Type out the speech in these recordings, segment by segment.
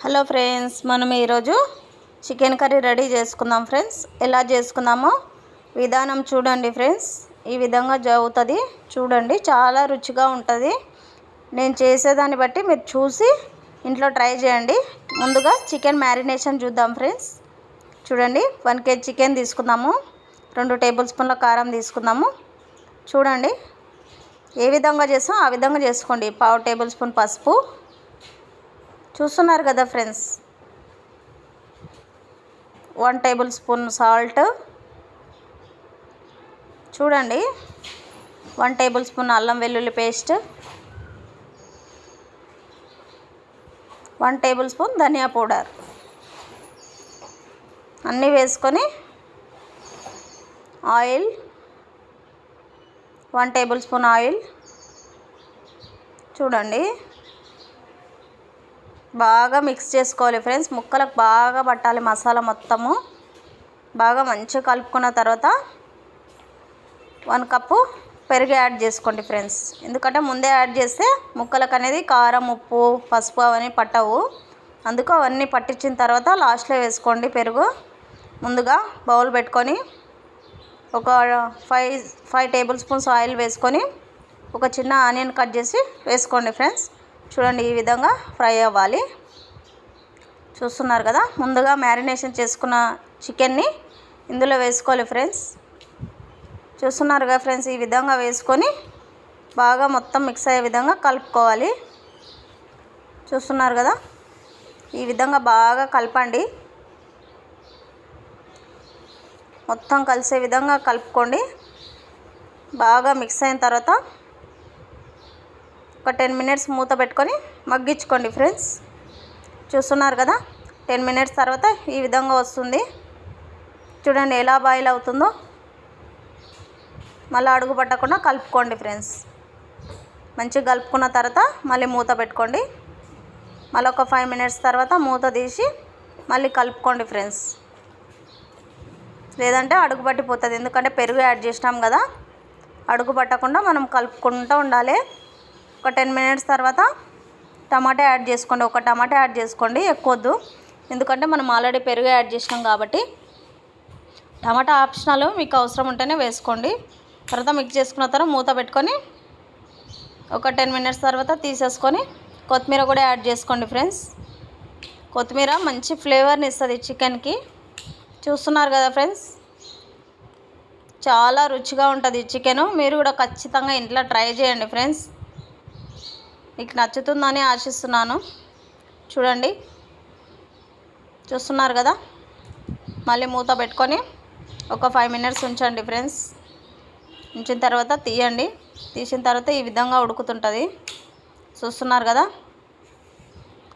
Hello friends మనం ఈరోజు chicken curry ready చేసుకుందాం ఫ్రెండ్స్. ఎలా చేసుకుందామో విధానం చూడండి ఫ్రెండ్స్. ఈ విధంగా జరుగుతుంది. చూడండి చాలా రుచిగా ఉంటుంది. నేను చేసేదాన్ని బట్టి మీరు చూసి ఇంట్లో ట్రై చేయండి. ముందుగా చికెన్ మ్యారినేషన్ చూద్దాం ఫ్రెండ్స్. చూడండి వన్ కేజీ చికెన్ తీసుకుందాము రెండు టేబుల్ స్పూన్ల కారం తీసుకుందాము చూడండి ఏ విధంగా చేస్తాం ఆ విధంగా చేసుకోండి. పావు టేబుల్ స్పూన్ పసుపు చూస్తున్నారు కదా ఫ్రెండ్స్. One tablespoon salt. చూడండి. వన్ టేబుల్ స్పూన్ అల్లం వెల్లుల్లి పేస్ట్. వన్ టేబుల్ స్పూన్ ధనియా పౌడర్. అన్నీ వేసుకొని ఆయిల్. One tablespoon oil. చూడండి. బాగా మిక్స్ చేసుకోవాలి ఫ్రెండ్స్ ముక్కలకు బాగా పట్టాలి మసాలా మొత్తము. బాగా మంచిగా కలుపుకున్న తర్వాత వన్ కప్పు పెరుగు యాడ్ చేసుకోండి ఫ్రెండ్స్ ఎందుకంటే ముందే యాడ్ చేస్తే ముక్కలకు అనేది కారం ఉప్పు పసుపు అవన్నీ పట్టవు. అందుకు అవన్నీ పట్టించిన తర్వాత లాస్ట్లో వేసుకోండి పెరుగు. ముందుగా బౌల్ పెట్టుకొని ఒక five five table spoons oil వేసుకొని ఒక చిన్న ఆనియన్ కట్ చేసి వేసుకోండి ఫ్రెండ్స్ చూడండి ఈ విధంగా ఫ్రై అవ్వాలి. చూస్తున్నారు కదా ముందుగా మ్యారినేషన్ చేసుకున్న చికెన్ని ఇందులో వేసుకోవాలి ఫ్రెండ్స్. చూస్తున్నారు కదా ఫ్రెండ్స్ ఈ విధంగా వేసుకొని బాగా మొత్తం మిక్స్ అయ్యే విధంగా కలుపుకోవాలి. చూస్తున్నారు కదా ఈ విధంగా బాగా కలపండి. మొత్తం కలిసే విధంగా కలుపుకోండి. బాగా మిక్స్ అయిన తర్వాత ఒక టెన్ మినిట్స్ మూత పెట్టుకొని మగ్గించుకోండి ఫ్రెండ్స్. చూస్తున్నారు కదా? టెన్ మినిట్స్ తర్వాత ఈ విధంగా వస్తుంది. చూడండి ఎలా బాయిల్ అవుతుందో. మళ్ళీ అడుగు పట్టకుండా కలుపుకోండి ఫ్రెండ్స్. మంచిగా కలుపుకున్న తర్వాత మళ్ళీ మూత పెట్టుకోండి. మళ్ళీ ఒక ఫైవ్ మినిట్స్ తర్వాత మూత తీసి మళ్ళీ కలుపుకోండి ఫ్రెండ్స్. లేదంటే అడుగు పట్టిపోతుంది. ఎందుకంటే పెరుగు యాడ్ చేసినాం కదా. అడుగు పట్టకుండా మనం కలుపుకుంటూ ఉండాలి. ఒక టెన్ మినిట్స్ తర్వాత టమాటా యాడ్ చేసుకోండి. ఒక టమాటా యాడ్ చేసుకోండి. ఎక్కువ వద్దు ఎందుకంటే మనం ఆల్రెడీ పెరుగు యాడ్ చేసినాం కాబట్టి. టమాటా ఆప్షనల్ మీకు అవసరం ఉంటేనే వేసుకోండి. తర్వాత మిక్స్ చేసుకున్న తర్వాత మూత పెట్టుకొని ఒక టెన్ మినిట్స్ తర్వాత తీసేసుకొని కొత్తిమీర కూడా యాడ్ చేసుకోండి ఫ్రెండ్స్. కొత్తిమీర మంచి ఫ్లేవర్ని ఇస్తుంది చికెన్కి. చూస్తున్నారు కదా ఫ్రెండ్స్? చాలా రుచిగా ఉంటుంది చికెను. మీరు కూడా ఖచ్చితంగా ఇంట్లో ట్రై చేయండి ఫ్రెండ్స్. మీకు నచ్చుతుందని ఆశిస్తున్నాను. చూడండి. చూస్తున్నారు కదా? మళ్ళీ మూత పెట్టుకొని ఒక ఫైవ్ మినిట్స్ ఉంచండి ఫ్రెండ్స్ ఉంచిన తర్వాత తీయండి. తీసిన తర్వాత ఈ విధంగా ఉడుకుతుంటుంది. చూస్తున్నారు కదా?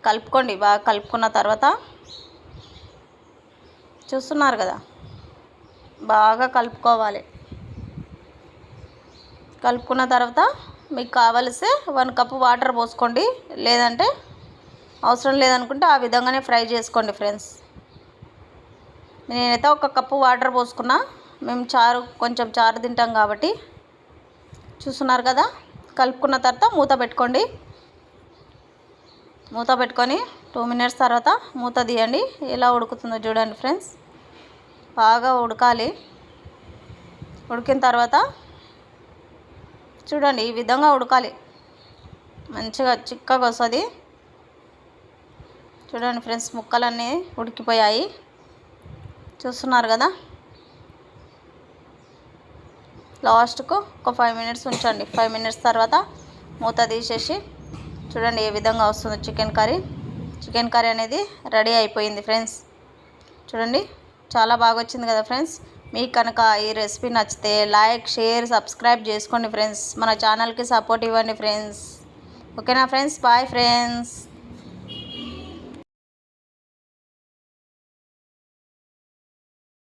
కలుపుకోండి. బాగా కలుపుకున్న తర్వాత చూస్తున్నారు కదా? బాగా కలుపుకోవాలి. కలుపుకున్న తర్వాత మీకు కావలిస్తే వన్ కప్పు వాటర్ పోసుకోండి. లేదంటే అవసరం లేదనుకుంటే ఆ విధంగానే ఫ్రై చేసుకోండి ఫ్రెండ్స్. నేనైతే ఒక కప్పు వాటర్ పోసుకున్నా. మేము చారు కొంచెం చారు తింటాం కాబట్టి. చూస్తున్నారు కదా? కలుపుకున్న తర్వాత మూత పెట్టుకోండి. మూత పెట్టుకొని టూ మినిట్స్ తర్వాత మూత తీయండి. ఎలా ఉడుకుతుందో చూడండి ఫ్రెండ్స్. బాగా ఉడకాలి. ఉడికిన తర్వాత చూడండి ఈ విధంగా ఉడకాలి. మంచిగా చిక్కగా వస్తుంది. చూడండి ఫ్రెండ్స్ ముక్కలన్నీ ఉడికిపోయాయి. చూస్తున్నారు కదా? లాస్ట్కు ఒక ఫైవ్ మినిట్స్ ఉంచండి. ఫైవ్ మినిట్స్ తర్వాత మూత తీసేసి చూడండి ఏ విధంగా వస్తుందో చికెన్ కర్రీ. చికెన్ కర్రీ అనేది రెడీ అయిపోయింది ఫ్రెండ్స్. చూడండి చాలా బాగా వచ్చింది కదా ఫ్రెండ్స్? మీకు కనుక ఈ రెసిపీ నచ్చితే లైక్ షేర్ సబ్స్క్రైబ్ చేసుకోండి ఫ్రెండ్స్. మన ఛానల్కి సపోర్ట్ ఇవ్వండి ఫ్రెండ్స్. ఓకేనా ఫ్రెండ్స్? Bye friends